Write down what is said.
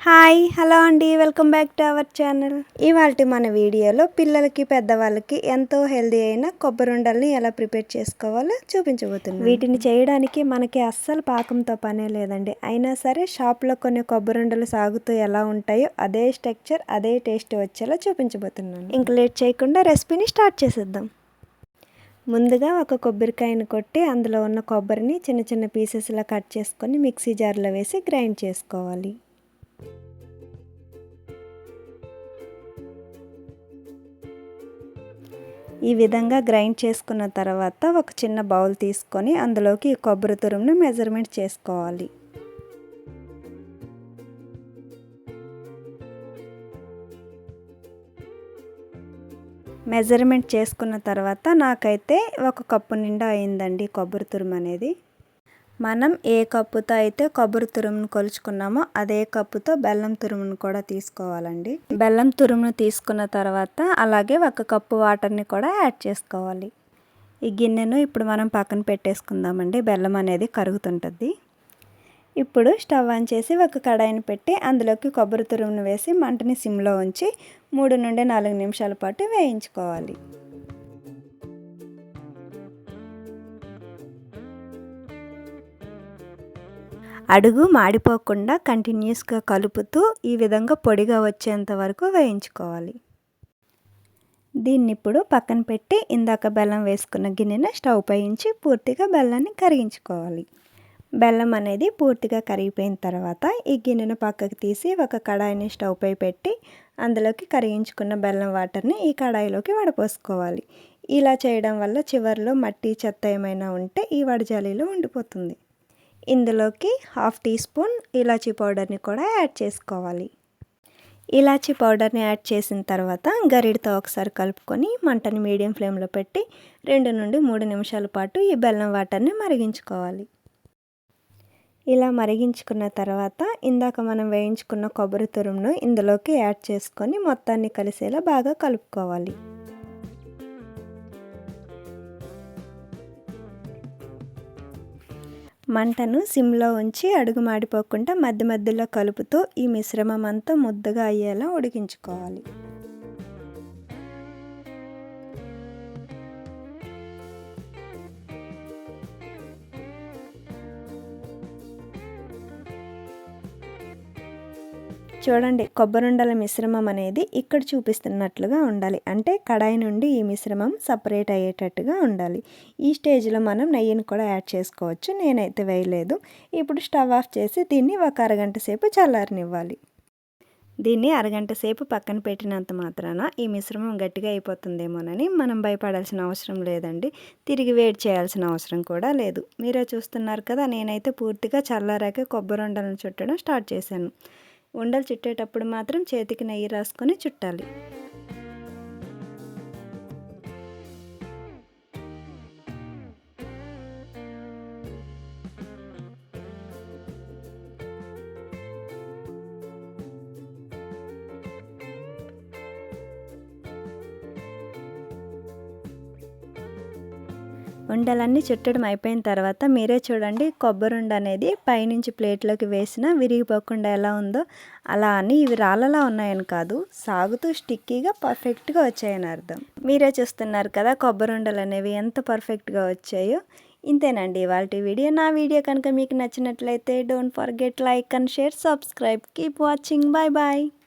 Hi hello అండి. Welcome back to our channel. ఇవాళ మన వీడియోలో పిల్లలకి పెద్దవాళ్ళకి ఎంతో హెల్దీ అయిన కొబ్బరి ఉండల్ని ఎలా ప్రిపేర్ చేసుకోవాలో చూపించబోతున్నాం వీటిని చేయడానికి మనకి అస్సలు పాకంతో పనే లేదండి. అయినా సరే షాప్లో కొన్ని కొబ్బరి ఉండలు సాగుతూ ఎలా ఉంటాయో అదే స్ట్రక్చర్ అదే టేస్ట్ వచ్చేలా చూపించబోతున్నాను. ఇంక లేట్ చేయకుండా రెసిపీని స్టార్ట్ చేసేద్దాం. ముందుగా ఒక కొబ్బరికాయను కొట్టి అందులో ఉన్న కొబ్బరిని చిన్న చిన్న పీసెస్లా కట్ చేసుకొని మిక్సీ జార్లో వేసి గ్రైండ్ చేసుకోవాలి. ఈ విధంగా గ్రైండ్ చేసుకున్న తర్వాత ఒక చిన్న బౌల్ తీసుకొని అందులోకి కొబ్బరి తురుమును మెజర్మెంట్ చేసుకోవాలి. మెజర్మెంట్ చేసుకున్న తర్వాత నాకైతే ఒక కప్పు నిండా అయిందండి కొబ్బరి తురుము అనేది. మనం ఏ కప్పుతో అయితే కొబ్బరి తురుమును కొలుచుకున్నామో అదే కప్పుతో బెల్లం తురుమును కూడా తీసుకోవాలండి. బెల్లం తురుమును తీసుకున్న తర్వాత అలాగే ఒక కప్పు వాటర్ని కూడా యాడ్ చేసుకోవాలి. ఈ గిన్నెను ఇప్పుడు మనం పక్కన పెట్టేసుకుందామండి. బెల్లం అనేది కరుగుతుంటుంది. ఇప్పుడు స్టవ్ ఆన్ చేసి ఒక కడాయిని పెట్టి అందులోకి కొబ్బరి తురుమును వేసి మంటని సిమ్లో ఉంచి మూడు నుండి నాలుగు నిమిషాల పాటు వేయించుకోవాలి. అడుగు మాడిపోకుండా కంటిన్యూస్గా కలుపుతూ ఈ విధంగా పొడిగా వచ్చేంత వరకు వేయించుకోవాలి. దీన్ని ఇప్పుడు పక్కన పెట్టి ఇందాక బెల్లం వేసుకున్న గిన్నెను స్టవ్ పైంచి పూర్తిగా బెల్లాన్ని కరిగించుకోవాలి. బెల్లం అనేది పూర్తిగా కరిగిపోయిన తర్వాత ఈ గిన్నెను పక్కకు తీసి ఒక కడాయిని స్టవ్ పై పెట్టి అందులోకి కరిగించుకున్న బెల్లం వాటర్ని ఈ కడాయిలోకి వడపోసుకోవాలి. ఇలా చేయడం వల్ల చివరిలో మట్టి చెత్త ఏమైనా ఉంటే ఈ వడజాలీలో ఉండిపోతుంది. ఇందులోకి హాఫ్ టీ స్పూన్ ఇలాచీ పౌడర్ని కూడా యాడ్ చేసుకోవాలి. ఇలాచీ పౌడర్ని యాడ్ చేసిన తర్వాత గరిడితో ఒకసారి కలుపుకొని మంటని మీడియం ఫ్లేమ్లో పెట్టి రెండు నుండి మూడు నిమిషాల పాటు ఈ బెల్లం వాటర్ని మరిగించుకోవాలి. ఇలా మరిగించుకున్న తర్వాత ఇందాక మనం వేయించుకున్న కొబ్బరి తురుమును ఇందులోకి యాడ్ చేసుకొని మొత్తాన్ని కలిసేలా బాగా కలుపుకోవాలి. మంటను సిమ్లో ఉంచి అడుగు మాడిపోకుండా మధ్య మధ్యలో కలుపుతూ ఈ మిశ్రమం అంతా ముద్దగా అయ్యేలా ఉడికించుకోవాలి. చూడండి కొబ్బరుండల మిశ్రమం అనేది ఇక్కడ చూపిస్తున్నట్లుగా ఉండాలి. అంటే కడాయి నుండి ఈ మిశ్రమం సపరేట్ అయ్యేటట్టుగా ఉండాలి. ఈ స్టేజ్లో మనం నెయ్యిని కూడా యాడ్ చేసుకోవచ్చు. నేనైతే వేయలేదు. ఇప్పుడు స్టవ్ ఆఫ్ చేసి దీన్ని ఒక అరగంట సేపు చల్లారనివ్వాలి. దీన్ని అరగంట సేపు పక్కన పెట్టినంత మాత్రాన ఈ మిశ్రమం గట్టిగా అయిపోతుందేమోనని మనం భయపడాల్సిన అవసరం లేదండి. తిరిగి వేడి చేయాల్సిన అవసరం కూడా లేదు. మీరే చూస్తున్నారు కదా నేనైతే పూర్తిగా చల్లారాక కొబ్బరి ఉండలను చుట్టడం స్టార్ట్ చేశాను. ఉండలు చుట్టేటప్పుడు మాత్రం చేతికి నెయ్యి రాసుకొని చుట్టాలి. ఉండలన్నీ చుట్టడం అయిపోయిన తర్వాత మీరే చూడండి కొబ్బరి ఉండ అనేది పైనుంచి ప్లేట్లోకి వేసినా విరిగిపోకుండా ఎలా ఉందో అలా అని ఇవి రాళ్ళలా ఉన్నాయని కాదు సాగుతూ స్టిక్కీగా పర్ఫెక్ట్గా వచ్చాయని అర్థం. మీరే చూస్తున్నారు కదా కొబ్బరి ఉండలు అనేవి ఎంత పర్ఫెక్ట్గా వచ్చాయో. ఇంతేనండి ఇవాళ వీడియో. నా వీడియో కనుక మీకు నచ్చినట్లయితే don't forget like and share subscribe. Keep watching. Bye bye